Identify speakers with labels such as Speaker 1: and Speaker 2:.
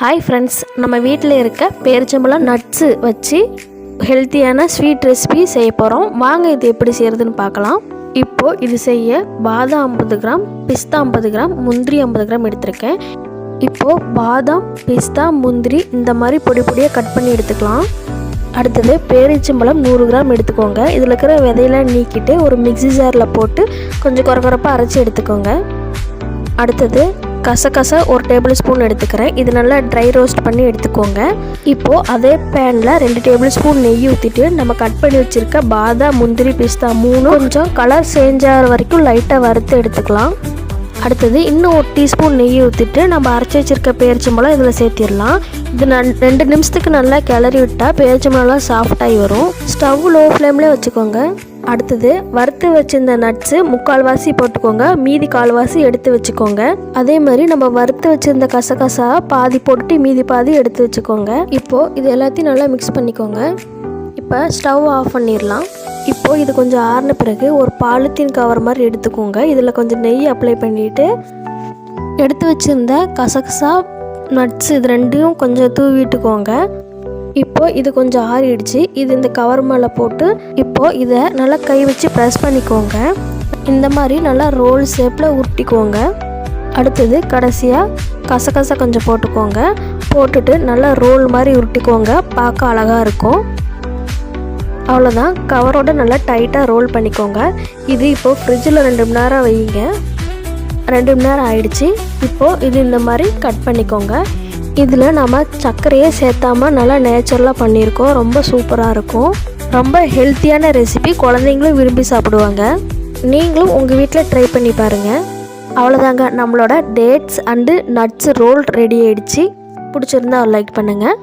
Speaker 1: Hi friends நம்ம வீட்டில் இருக்க பேரிச்சம்பழம் நட்ஸு வச்சு ஹெல்த்தியான ஸ்வீட் ரெசிபி செய்ய போகிறோம் வாங்க இது எப்படி செய்கிறதுன்னு பார்க்கலாம். இப்போது இது செய்ய பாதாம் ஐம்பது கிராம் பிஸ்தா ஐம்பது கிராம் முந்திரி ஐம்பது கிராம் எடுத்திருக்கேன். இப்போது பாதாம் பிஸ்தா முந்திரி இந்த மாதிரி பொடி பொடியாக கட் பண்ணி எடுத்துக்கலாம். அடுத்தது பேரிச்சம்பழம் நூறு கிராம் எடுத்துக்கோங்க. இதில் இருக்கிற விதையெல்லாம் நீக்கிட்டு ஒரு மிக்ஸி ஜாரில் போட்டு கொஞ்சம் குறகுறப்பாக அரைச்சி எடுத்துக்கோங்க. அடுத்தது கசகசா ஒரு டேபிள் ஸ்பூன் எடுத்துக்கிறேன். இது நல்லா ட்ரை ரோஸ்ட் பண்ணி எடுத்துக்கோங்க. இப்போது அதே பேனில் ரெண்டு டேபிள் ஸ்பூன் நெய் ஊற்றிட்டு நம்ம கட் பண்ணி வச்சுருக்க பாதாம் முந்திரி பிஸ்தா மூணு கொஞ்சம் கலர் சேஞ்ச் ஆகிற வரைக்கும் லைட்டாக வறுத்து எடுத்துக்கலாம். அடுத்தது இன்னும் ஒரு டீஸ்பூன் நெய் ஊற்றிட்டு நம்ம அரைச்சி வச்சிருக்க பேரிச்சம்பழம் இதில் சேர்த்திடலாம். இது நன் ரெண்டு நிமிஷத்துக்கு நல்லா கிளறி விட்டால் பேரிச்சம்பழம்லாம் சாஃப்டாகி வரும். ஸ்டவ் லோ ஃப்ளேம்லேயே வச்சுக்கோங்க. அடுத்தது வறுத்து வச்சிருந்த நட்ஸு முக்கால்வாசி போட்டுக்கோங்க. மீதி கால்வாசி எடுத்து வச்சுக்கோங்க. அதே மாதிரி நம்ம வறுத்து வச்சிருந்த கசகசா பாதி போட்டுட்டு மீதி பாதி எடுத்து வச்சுக்கோங்க. இப்போது இது எல்லாத்தையும் நல்லா மிக்ஸ் பண்ணிக்கோங்க. இப்போ ஸ்டவ் ஆஃப் பண்ணிடலாம். இப்போது இது கொஞ்சம் ஆறின பிறகு ஒரு பாலித்தீன் கவர் மாதிரி எடுத்துக்கோங்க. இதில் கொஞ்சம் நெய் அப்ளை பண்ணிவிட்டு எடுத்து வச்சுருந்த கசகசா நட்ஸ் இது ரெண்டையும் கொஞ்சம் தூவிட்டுக்கோங்க. இப்போது இது கொஞ்சம் ஆறிடுச்சு. இது இந்த கவர் மேலே போட்டு இப்போது இதை நல்லா கை வச்சு ப்ரெஸ் பண்ணிக்கோங்க. இந்த மாதிரி நல்லா ரோல் ஷேப்பில் உருட்டிக்கோங்க. அடுத்தது கடைசியாக கசகச கொஞ்சம் போட்டுக்கோங்க. போட்டுட்டு நல்லா ரோல் மாதிரி உருட்டிக்கோங்க. பார்க்க அழகாக இருக்கும். அவ்வளோதான் கவரோட நல்லா டைட்டாக ரோல் பண்ணிக்கோங்க. இது இப்போது ஃப்ரிட்ஜில் ரெண்டு மணி நேரம் வையுங்க. ரெண்டு மணி நேரம் ஆயிடுச்சு. இப்போது இது இந்த மாதிரி கட் பண்ணிக்கோங்க. இதில் நம்ம சர்க்கரையே சேர்த்தாம நல்லா நேச்சுரலாக பண்ணியிருக்கோம். ரொம்ப சூப்பராக இருக்கும். ரொம்ப ஹெல்த்தியான ரெசிபி குழந்தைங்களும் விரும்பி சாப்பிடுவாங்க. நீங்களும் உங்கள் வீட்டில் ட்ரை பண்ணி பாருங்கள் அவ்வளோதாங்க நம்மளோட dates and nuts roll ready ஆயிடுச்சு. பிடிச்சிருந்தா லைக் பண்ணுங்கள்